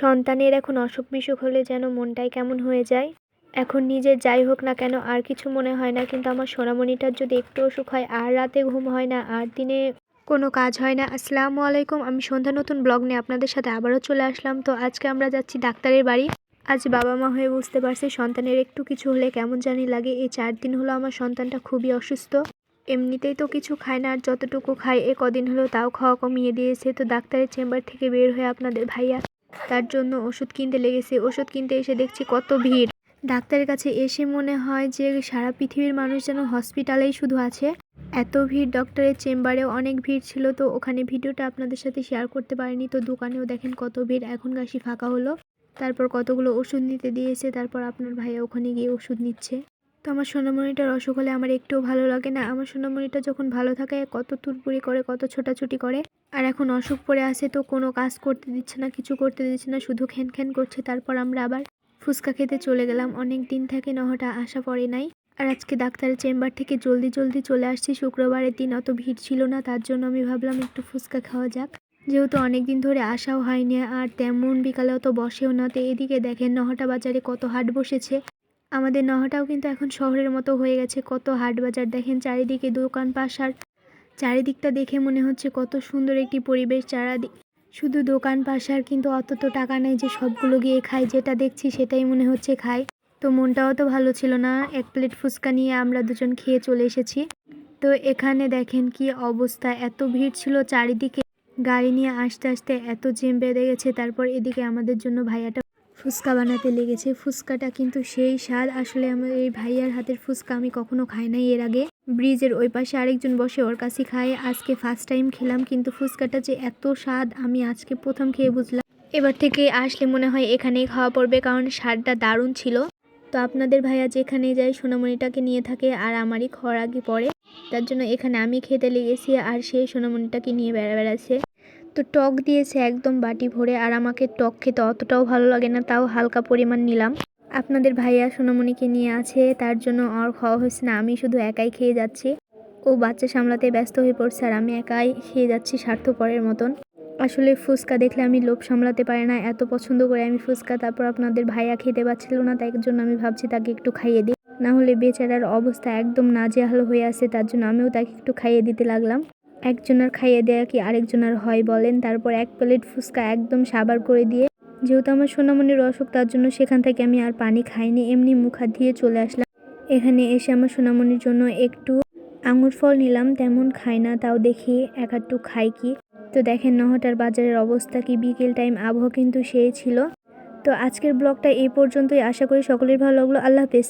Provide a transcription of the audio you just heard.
সন্তানের এখন অসুখ বিসুখ হলে যেন মনটাই কেমন হয়ে যায়। এখন নিজের যাই হোক না কেন আর কিছু মনে হয় না, কিন্তু আমার সোনামণিটার যদি একটু অসুখ হয়, আর রাতে ঘুম হয় না, আর দিনে কোনো কাজ হয় না। আসসালামু আলাইকুম, আমি সন্ধ্যা নতুন ব্লগ নিয়ে আপনাদের সাথে আবারও চলে আসলাম। তো আজকে আমরা যাচ্ছি ডাক্তারের বাড়ি। আজ বাবা মা হয়ে বুঝতে পারছি সন্তানের একটু কিছু হলে কেমন জানি লাগে। এই চার দিন হলো আমার সন্তানটা খুবই অসুস্থ। এমনিতেই তো কিছু খায় না, আর যতটুকু খায়, এ কদিন হলো তাও খাওয়া কমিয়ে দিয়েছে। তো ডাক্তারের চেম্বার থেকে বের হয়ে আপনাদের ভাইয়া তার জন্য ওষুধ কিনতে লেগেছে। ওষুধ কিনতে এসে দেখছি কত ভিড়। ডাক্তারের কাছে এসে মনে হয় যে সারা পৃথিবীর মানুষ যেন হসপিটালেই শুধু আছে। এত ভিড় ডক্টরের চেম্বারেও অনেক ভিড় ছিল, তো ওখানে ভিডিওটা আপনাদের সাথে শেয়ার করতে পারিনি। তো দোকানেও দেখেন কত ভিড়, এখন গাছি ফাঁকা হলো। তারপর কতগুলো ওষুধ নিতে দিয়েছে, তারপর আপনার ভাইয়া ওখানে গিয়ে ওষুধ নিচ্ছে। তো আমার সোনামণিটার অসুখ হলে আমার একটুও ভালো লাগে না। আমার সোনামণিটা যখন ভালো থাকে, কত তুরপুরি করে, কত ছোটাছুটি করে। আর এখন অসুখ পড়ে আসে তো কোনো কাজ করতে দিচ্ছে না, কিছু করতে দিচ্ছে না, শুধু খ্যান খ্যান করছে। তারপর আমরা আবার ফুচকা খেতে চলে গেলাম। অনেক দিন থেকে নহটা আসা পড়ে নাই। আর আজকে ডাক্তারের চেম্বার থেকে জলদি জলদি চলে আসছি। শুক্রবারের দিন অত ভিড় ছিল না, তার জন্য আমি ভাবলাম একটু ফুচকা খাওয়া যাক। যেহেতু অনেক দিন ধরে আসাও হয়নি, আর তেমন বিকালেও তো বসেও না। তো এদিকে দেখেন নহটা বাজারে কত হাট বসেছে। আমাদের নহটাও কিন্তু এখন শহরের মতো হয়ে গেছে। কত হাট বাজার দেখেন চারিদিকে দোকান পাশার। চারিদিকটা দেখে মনে হচ্ছে কত সুন্দর একটি পরিবেশ। চারাদিক শুধু দোকান পাশার কিন্তু অত তো টাকা নেই যে সবগুলো গিয়ে খাই যেটা দেখছি সেটাই মনে হচ্ছে খাই তো মনটাও তো ভালো ছিল না। এক প্লেট ফুচকা নিয়ে আমরা দুজন খেয়ে চলে এসেছি। তো এখানে দেখেন কি অবস্থা। এত ভিড় ছিল চারিদিকে। গাড়ি নিয়ে আসতে আসতে এত জেম বেঁধে গেছে। তারপর এদিকে আমাদের জন্য ভাইয়াটা ফুচকা বানাতে লেগেছে। ফুচকাটা কিন্তু সেই স্বাদ। আসলে আমার এই ভাইয়ার হাতের ফুচকা আমি কখনো খাই নাই এর আগে। ব্রিজের ওই পাশে আরেকজন বসে ওর কাছে খায়। আজকে ফার্স্ট টাইম খেলাম, কিন্তু ফুচকাটা যে এত স্বাদ, আমি আজকে প্রথম খেয়ে বুঝলাম। এবার থেকে আসলে মনে হয় এখানেই খাওয়া পড়বে, কারণ স্বাদটা দারুণ ছিল। তো আপনাদের ভাইয়া যেখানে যায়, সোনামণিটাকে নিয়ে থাকে আর আমারই খর আগে পড়ে। তার জন্য এখানে আমি খেতে লেগেছি আর সে সোনামণিটাকে নিয়ে বেড়া বেড়াচ্ছে তো টক দিয়েছে একদম বাটি ভরে আর আমাকে টক খেতে অতটাও ভালো লাগে না, তাও হালকা পরিমাণ নিলাম। আপনাদের ভাইয়া সোনামণিকে নিয়ে আছে, তার জন্য আর খাওয়া হয়েছে না, আমি শুধু একাই খেয়ে যাচ্ছি। ও বাচ্চা সামলাতে ব্যস্ত হয়ে পড়ছে আর আমি একাই খেয়ে যাচ্ছি স্বার্থপরের মতন। আসলে ফুচকা দেখলে আমি লোভ সামলাতে পারি না, এত পছন্দ করে আমি ফুচকা, তারপর আপনাদের ভাইয়া খেতে পাচ্ছিল না, তাই জন্য আমি ভাবছি তাকে একটু খাইয়ে দিই। না হলে বেচারার অবস্থা একদম নাজেহাল হয়ে আছে, তার জন্য আমিও তাকে একটু খাইয়ে দিতে লাগলাম। একজনের খাইয়ে দেয়া কি আরেকজনের হয় বলেন? তারপর এক প্লেট ফুচকা একদম সাবার করে দিয়ে, যেহেতু আমার সোনামণির অসুখ, তার জন্য সেখান থেকে আমি আর পানি খাইনি, এমনি মুখ হাত দিয়ে চলে আসলাম। এখানে এসে আমার সোনামণির জন্য একটু আঙুর ফল নিলাম, তেমন খাই না, তাও দেখি এক একটু খাই কি। তো দেখেন নহটার বাজারের অবস্থা কি, বিকেল টাইম আবহাওয়া কিন্তু সেই ছিল। তো আজকের ব্লগটা এই পর্যন্তই, আশা করি সকলের ভালো লাগল, আল্লাহ হাফেজ।